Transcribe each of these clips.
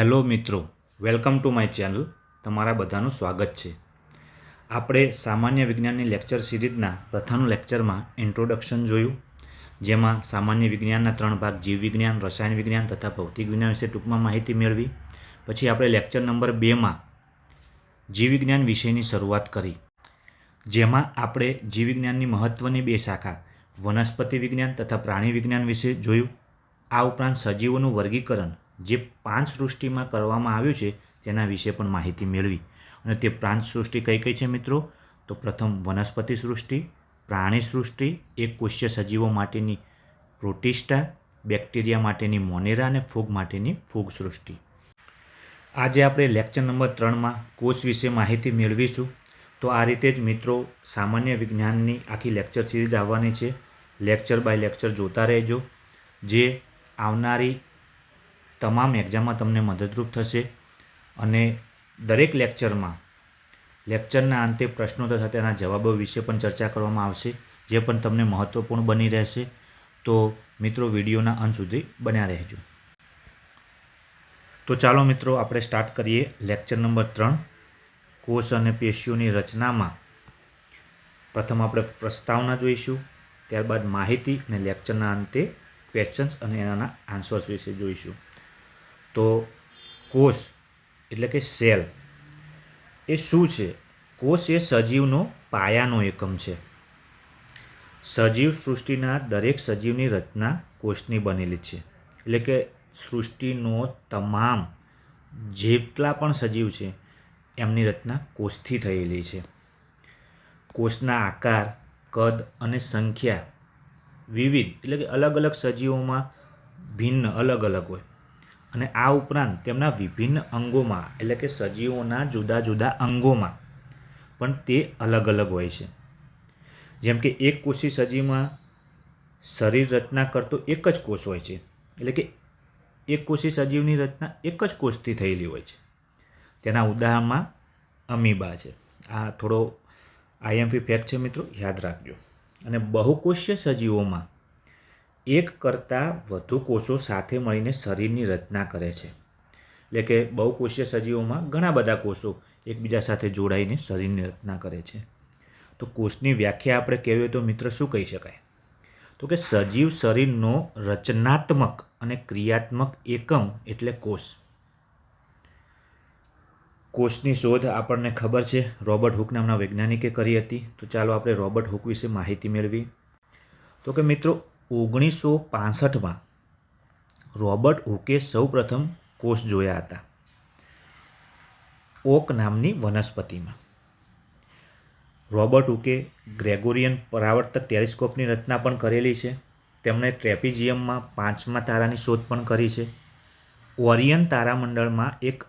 Hello મિત્રો, welcome to my channel. તમારા બધાનું સ્વાગત છે. આપણે સામાન્ય વિજ્ઞાનની લેક્ચર સિરીઝના પ્રથમ લેક્ચરમાં ઇન્ટ્રોડક્શન જોયું, જેમાં સામાન્ય વિજ્ઞાનના ત્રણ ભાગ જીવ વિજ્ઞાન રસાયણ વિજ્ઞાન તથા ભૌતિક વિજ્ઞાન વિશે ટૂંકમાં માહિતી મેળવી. પછી આપણે લેક્ચર નંબર બેમાં જીવ વિજ્ઞાન વિષયની શરૂઆત કરી. જેમાં આપણે જીવ વિજ્ઞાનની મહત્ત્વની બે શાખા, વનસ્પતિ વિજ્ઞાન તથા પ્રાણી વિજ્ઞાન વિશે જોયું. આ ઉપરાંત સજીવોનું વર્ગીકરણ જે પાંચ સૃષ્ટિમાં કરવામાં આવ્યું છે, તેના વિશે પણ માહિતી મેળવી. અને તે પાંચ સૃષ્ટિ કઈ કઈ છે મિત્રો? તો પ્રથમ વનસ્પતિ સૃષ્ટિ, પ્રાણી સૃષ્ટિ, એક કોષ્ય સજીવો માટેની પ્રોટિસ્ટા, બેક્ટેરિયા માટેની મોનેરા અને ફૂગ માટેની ફૂગ સૃષ્ટિ. આજે આપણે લેક્ચર નંબર ત્રણમાં કોષ વિશે માહિતી મેળવીશું. તો આ રીતે જ મિત્રો સામાન્ય વિજ્ઞાનની આખી લેક્ચર સિરીઝ આવવાની છે. લેક્ચર બાય લેક્ચર જોતા રહેજો. જે આવનારી તમામ એક્ઝામમાં તમને મદદરૂપ થશે. અને દરેક લેક્ચરમાં લેક્ચરના અંતે પ્રશ્નો તથા તેના જવાબો વિશે પણ ચર્ચા કરવામાં આવશે, જે પણ તમને મહત્ત્વપૂર્ણ બની રહેશે. તો મિત્રો, વિડીયોના અંત સુધી બન્યા રહેજો. તો ચાલો મિત્રો, આપણે સ્ટાર્ટ કરીએ લેક્ચર નંબર ત્રણ. કોષ અને પેશીઓની રચનામાં પ્રથમ આપણે પ્રસ્તાવના જોઈશું, ત્યારબાદ માહિતી અને લેક્ચરના અંતે ક્વેશ્ચન્સ અને એના આન્સર્સ વિશે જોઈશું. તો કોષ, એટલે કે સેલ, એ શું છે? કોષ એ સજીવનો પાયાનો એકમ છે. સજીવ સૃષ્ટિના દરેક સજીવની રચના કોષની બનેલી છે. એટલે કે સૃષ્ટિનો તમામ જેટલા પણ સજીવ છે, એમની રચના કોષથી થયેલી છે. કોષના આકાર, કદ અને સંખ્યા વિવિધ, એટલે કે અલગ અલગ સજીવોમાં ભિન્ન, અલગ અલગ હોય. અને આ ઉપરાંત તેમના વિભિન્ન અંગોમાં, એટલે કે સજીવોના જુદા જુદા અંગોમાં પણ તે અલગ અલગ હોય છે. જેમ કે એક કોષી સજીવમાં શરીર રચના કરતો એક જ કોષ હોય છે, એટલે કે એક કોષી સજીવની રચના એક જ કોષથી થયેલી હોય છે. તેના ઉદાહરણમાં અમીબા છે. આ થોડો આઈએમપી ફેક્ટ છે મિત્રો, યાદ રાખજો. અને બહુકોષીય સજીવોમાં એક કરતાં વધુ કોષો સાથે મળીને શરીરની રચના કરે છે. એટલે કે બહુકોષીય સજીવોમાં ઘણા બધા કોષો એકબીજા સાથે જોડાઈને શરીરની રચના કરે છે. તો કોષની વ્યાખ્યા આપણે કહેવી હોય તો મિત્ર શું કહી શકાય? તો કે સજીવ શરીરનો રચનાત્મક અને ક્રિયાત્મક એકમ એટલે કોષ. કોષની શોધ આપણને ખબર છે. રોબર્ટ હુક નામના વૈજ્ઞાનિકે કરી હતી. તો ચાલો આપણે રોબર્ટ હુક વિશે માહિતી મેળવી તો કે મિત્રો ઓગણીસો પાસઠમાં રોબર્ટ હુકે સૌપ્રથમ કોષ જોયા હતા. ઓક નામની વનસ્પતિમાં. રોબર્ટ હુકે ગ્રેગોરિયન પરાવર્તક ટેલિસ્કોપની રચના પણ કરેલી છે. તેમણે ટ્રેપિઝિયમમાં પાંચમા તારાની શોધ પણ કરી છે. ઓરિયન તારામંડળમાં એક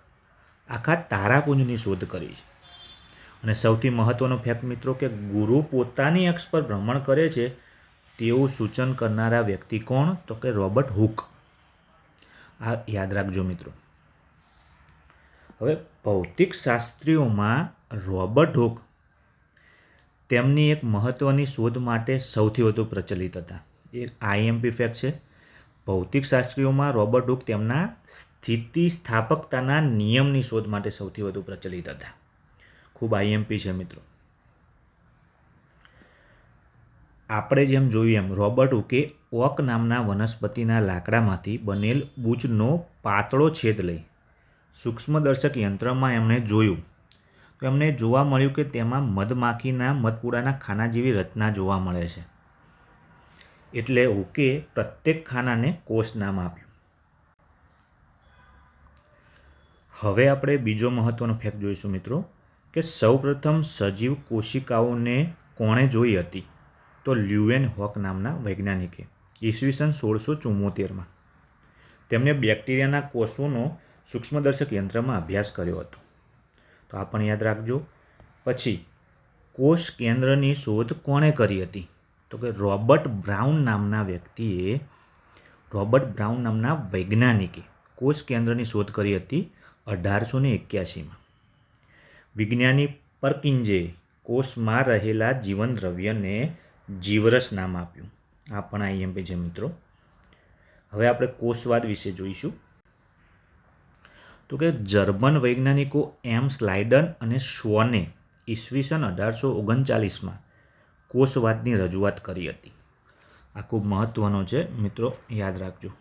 આખા તારાપુંજની શોધ કરી છે. અને સૌથી મહત્ત્વનો ફેક્ટ મિત્રો કે ગુરુ પોતાની અક્ષ પર ભ્રમણ કરે છે તેવું સૂચન કરનારા વ્યક્તિ કોણ? તો કે રોબર્ટ હુક. આ યાદ રાખજો મિત્રો. હવે ભૌતિક શાસ્ત્રીઓમાં રોબર્ટ હુક તેમની એક મહત્ત્વની શોધ માટે સૌથી વધુ પ્રચલિત હતા. એ આઈએમપી ફેક્ટ છે. ભૌતિક શાસ્ત્રીઓમાં રોબર્ટ હુક તેમના સ્થિતિ સ્થાપકતાના નિયમની શોધ માટે સૌથી વધુ પ્રચલિત હતા. ખૂબ આઈએમપી છે મિત્રો. આપણે જેમ જોયું એમ, રોબર્ટ ઉકે ઓક નામના વનસ્પતિના લાકડામાંથી બનેલ બૂચનો પાતળો છેદ લઈ સૂક્ષ્મદર્શક યંત્રમાં એમણે જોયું. તો એમને જોવા મળ્યું કે તેમાં મધમાખીના મધપૂડાના ખાના જેવી રચના જોવા મળે છે. એટલે ઉકે પ્રત્યેક ખાનાને કોષ નામ આપ્યું. હવે આપણે બીજો મહત્વનો ફેક્ટ જોઈશું મિત્રો, કે સૌપ્રથમ સજીવ કોશિકાઓને કોણે જોઈ હતી? તો લ્યુએન હોક નામના વૈજ્ઞાનિકે, ઈસવીસન સોળસો ચુમ્મોતેરમાં તેમણે બેક્ટેરિયાના કોષોનો સૂક્ષ્મદર્શક યંત્રમાં અભ્યાસ કર્યો હતો. તો આ પણ યાદ રાખજો. પછી, કોષ કેન્દ્રની શોધ કોણે કરી હતી? તો કે રોબર્ટ બ્રાઉન નામના વ્યક્તિએ, રોબર્ટ બ્રાઉન નામના વૈજ્ઞાનિકે કોષ કેન્દ્રની શોધ કરી હતી અઢારસો ને એક્યાસીમાં. વિજ્ઞાની પરકિંજે કોષમાં રહેલા જીવન દ્રવ્યને જીવરસ નામ આપ્યું. આ પણ આઈએમપી છે મિત્રો. હવે આપણે કોષવાદ વિશે જોઈશું. તો કે જર્મન વૈજ્ઞાનિકો એમ સ્લાઇડન અને શ્વને ઈસવીસન અઢારસો ઓગણચાલીસમાં કોષવાદની રજૂઆત કરી હતી. આ ખૂબ મહત્ત્વનો છે મિત્રો, યાદ રાખજો.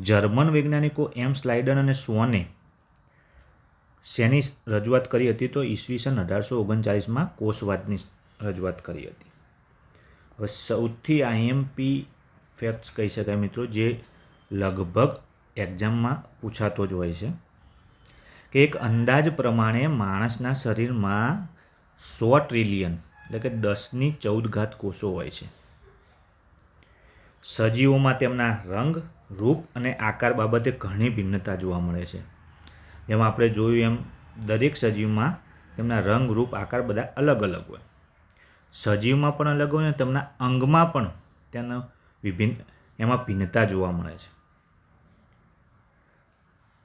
જર્મન વૈજ્ઞાનિકો એમ સ્લાઇડન અને શ્વને શેની રજૂઆત કરી હતી તો ઈસવીસન અઢારસો ઓગણચાલીસમાં કોષવાદની રજૂઆત કરી હતી. હવે સૌથી આઈએમપી ફેક્ટ્સ કહી શકાય મિત્રો, જે લગભગ એક્ઝામમાં પૂછાતો જ હોય છે કે એક અંદાજ પ્રમાણે માણસના શરીરમાં સો ટ્રિલિયન એટલે કે દસની ચૌદ ઘાત કોષો હોય છે. સજીવોમાં તેમના રંગ, રૂપ અને આકાર બાબતે ઘણી ભિન્નતા જોવા મળે છે. જેમાં આપણે જોયું એમ, દરેક સજીવમાં તેમના રંગ, રૂપ, આકાર બધા અલગ અલગ હોય. સજીવમાં પણ અલગ હોય ને તેમના અંગમાં પણ તેનો વિભિન્ન, એમાં ભિન્નતા જોવા મળે છે.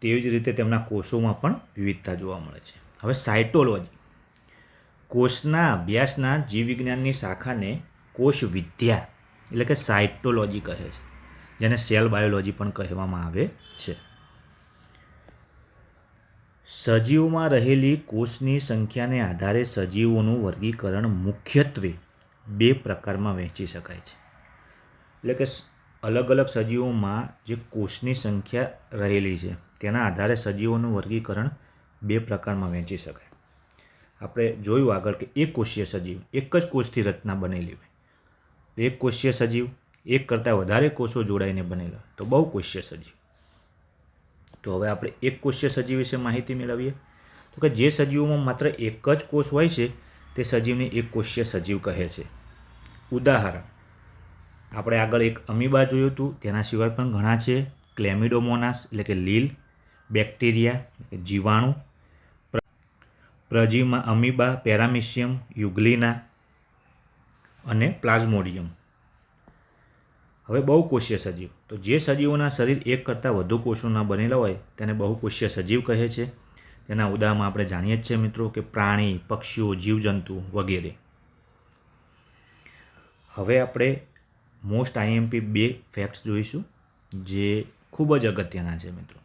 તેવી જ રીતે તેમના કોષોમાં પણ વિવિધતા જોવા મળે છે. હવે સાયટોલોજી. કોષના અભ્યાસના જીવવિજ્ઞાનની શાખાને કોષ વિદ્યા એટલે કે સાયટોલોજી કહે છે, જેને સેલ બાયોલોજી પણ કહેવામાં આવે છે. સજીવોમાં રહેલી કોષની સંખ્યાને આધારે સજીવોનું વર્ગીકરણ મુખ્યત્વે બે પ્રકારમાં વહેંચી શકાય છે. એટલે કે અલગ અલગ સજીવોમાં જે કોષની સંખ્યા રહેલી છે, તેના આધારે સજીવોનું વર્ગીકરણ બે પ્રકારમાં વહેંચી શકાય. આપણે જોયું આગળ કે એક કોષીય સજીવ એક જ કોષથી રચના બનેલી હોય. એક કોષીય સજીવ એક કરતાં વધારે કોષો જોડાઈને બનેલા તો બહુ કોષીય સજીવ. તો હવે આપણે એક કોષીય સજીવ વિશે માહિતી મેળવીએ. તો કે જે સજીવોમાં માત્ર એક જ કોષ હોય છે, તે સજીવને એક કોષીય સજીવ કહે છે. ઉદાહરણ, આપણે આગળ એક અમીબા જોયું હતું, તેના સિવાય પણ ઘણા છે. ક્લેમિડોમોનાસ, એટલે કે લીલ, બેક્ટેરિયા જીવાણુ. પ્રજીવમાં અમીબા, પેરામિશિયમ, યુગ્લિના અને પ્લાઝ્મોડિયમ. હવે બહુકોષીય સજીવ. તો જે સજીવોના શરીર એક કરતાં વધુ કોષોના બનેલા હોય, તેને બહુકોષીય સજીવ કહે છે. તેના ઉદાહરણમાં આપણે જાણીએ જ છીએ મિત્રો કે પ્રાણી, પક્ષીઓ, જીવજંતુ વગેરે. હવે આપણે મોસ્ટ આઈએમપી બે ફેક્ટ્સ જોઈશું, જે ખૂબ જ અગત્યના છે મિત્રો.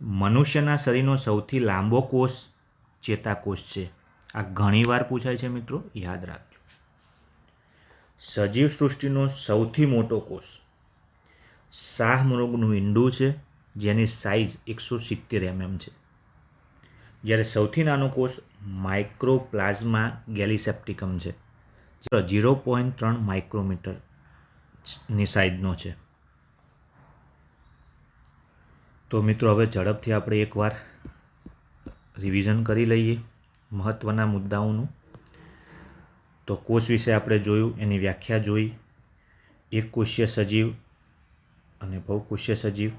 મનુષ્યના શરીરનો સૌથી લાંબો કોષ ચેતાકોષ છે. આ ઘણીવાર પૂછાય છે મિત્રો, યાદ રાખજો. સજીવ સૃષ્ટિનો સૌથી મોટો કોષ. શાહમૃગનું ઈંડું છે, જેની સાઇઝ એકસો સિત્તેર એમએમ છે. જ્યારે સૌથી નાનો કોષ માઇક્રોપ્લાઝમા ગેલિસેપ્ટિકમ છે ઝીરો પોઈન્ટ ત્રણ માઇક્રોમીટરની સાઇઝનો છે. તો મિત્રો, હવે ઝડપથી આપણે એકવાર રિવિઝન કરી લઈએ મહત્ત્વના મુદ્દાઓનું. તો કોષ વિશે આપણે જોયું, એની વ્યાખ્યા જોઈ. એક કોષીય સજીવ અને બહુકોષીય સજીવ.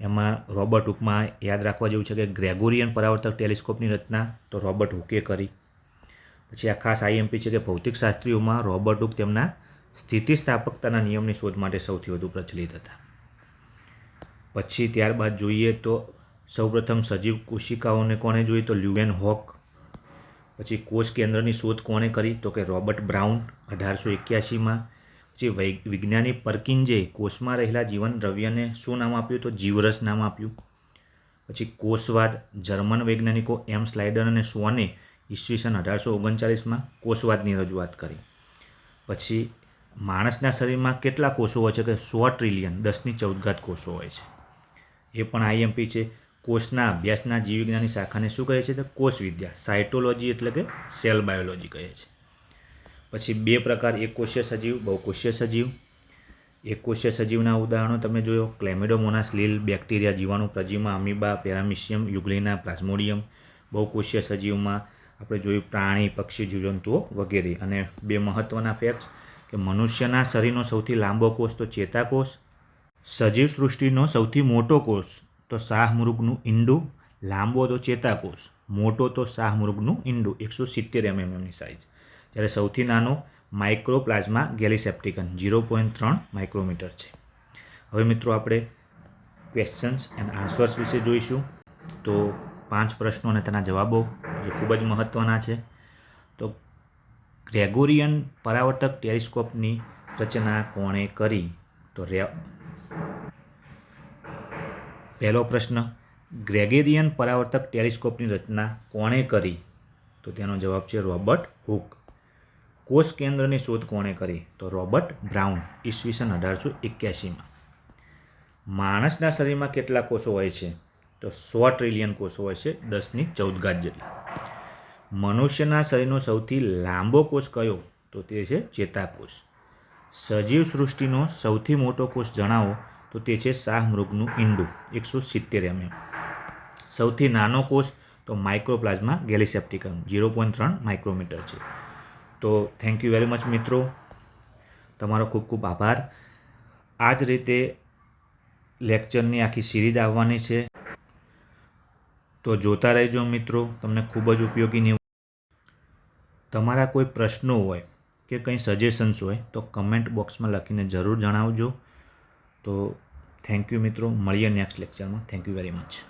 એમાં રોબર્ટ હુકમાં યાદ રાખવા જેવું છે કે ગ્રેગોરિયન પરાવર્તક ટેલિસ્કોપની રચના તો રોબર્ટ હુકે કરી. પછી આ ખાસ આઈએમપી છે કે ભૌતિકશાસ્ત્રીઓમાં રોબર્ટ હુક તેમના સ્થિતિસ્થાપકતાના નિયમની શોધ માટે સૌથી વધુ પ્રચલિત હતા. પછી ત્યારબાદ જોઈએ તો સૌપ્રથમ સજીવ કોશિકાઓને કોણે જોઈ? તો લ્યુએન હોક પછી કોષ કેન્દ્રની શોધ કોણે કરી? તો કે રોબર્ટ બ્રાઉન અઢારસો એક્યાસીમાં. પછી વિજ્ઞાની પરકિન્જે કોષમાં રહેલા જીવન દ્રવ્યને શું નામ આપ્યું? તો જીવરસ નામ આપ્યું. પછી કોષવાદ જર્મન વૈજ્ઞાનિકો એમ સ્લાઇડર અને સ્વને ઈસવીસન અઢારસો ઓગણચાલીસમાં કોષવાદની રજૂઆત કરી. પછી માણસના શરીરમાં કેટલા કોષો હોય છે? કે સો ટ્રિલિયન દસની ચૌદઘાત કોષો હોય છે. એ પણ આઈએમપી છે. કોષના અભ્યાસના જીવવિજ્ઞાનની શાખાને શું કહે છે તો કોષ વિદ્યા સાયટોલોજી એટલે કે સેલ બાયોલોજી કહે છે. પછી બે પ્રકાર, એક કોષીય સજીવ, બહુકોષીય સજીવ. એક કોષીય સજીવના ઉદાહરણો તમે જોયો ક્લેમિડોમોનાસ લીલ બેક્ટેરિયા જીવાણુ, પ્રજીવમાં અમીબા પેરામિશિયમ યુગ્લિના પ્લાઝ્મોડિયમ બહુકોષીય સજીવમાં આપણે જોયું પ્રાણી, પક્ષી, જીવજંતુઓ વગેરે. અને બે મહત્ત્વના ફેક્ટ્સ કે મનુષ્યના શરીરનો સૌથી લાંબો કોષ તો ચેતાકોષ, સજીવ સૃષ્ટિનો સૌથી મોટો કોષ. તો શાહમૃગનું ઈંડું, લાંબો તો ચેતાકોષ, મોટો તો શાહમૃગનું ઈંડું, એકસો સિત્તેર એમએમની સાઇઝ જ્યારે સૌથી નાનો માઇક્રોપ્લાઝમા ગેલિસેપ્ટિકન ઝીરો પોઈન્ટ ત્રણ માઇક્રોમીટર છે. હવે મિત્રો આપણે ક્વેશ્ચન્સ એન્ડ આન્સર્સ વિશે જોઈશું. તો પાંચ પ્રશ્નો અને તેના જવાબો, જે ખૂબ જ મહત્ત્વના છે. તો ગ્રેગોરિયન પરાવર્તક ટેલિસ્કોપની રચના કોણે કરી? તો પહેલો પ્રશ્ન, ગ્રેગેરિયન પરાવર્તક ટેલિસ્કોપની રચના કોણે કરી? તો તેનો જવાબ છે રોબર્ટ હુક. કોષ કેન્દ્રની શોધ કોણે કરી? તો રોબર્ટ બ્રાઉન, ઈસવીસન અઢારસો એક્યાસીમાં. માણસના શરીરમાં કેટલા કોષો હોય છે? તો સો ટ્રિલિયન કોષો હોય છે, દસની ચૌદ ઘાત જેટલા. મનુષ્યના શરીરનો સૌથી લાંબો કોષ કયો? તો તે છે ચેતાકોષ. સજીવ સૃષ્ટિનો સૌથી મોટો કોષ જણાવો તો તે છે શાહમૃગનું ઈંડું, એકસો સિત્તેર એમએમ સૌથી નાનો કોષ તો માઇક્રોપ્લાઝમા ગેલિસેપ્ટિકમ ઝીરો પોઈન્ટ ત્રણ માઇક્રોમીટર છે. તો થેન્ક યુ વેરી મચ મિત્રો. તમારો ખૂબ ખૂબ આભાર. આ જ રીતે લેક્ચરની આખી સિરીઝ આવવાની છે. તો જોતા રહેજો મિત્રો, તમને ખૂબ જ ઉપયોગી નીવ તમારા કોઈ પ્રશ્નો હોય કે કંઈ સજેશન્સ હોય તો કમેન્ટ બોક્સમાં લખીને જરૂર જણાવજો. તો થેન્ક યુ મિત્રો મળીએ નેક્સ્ટ લેક્ચરમાં થેન્ક યુ વેરી મચ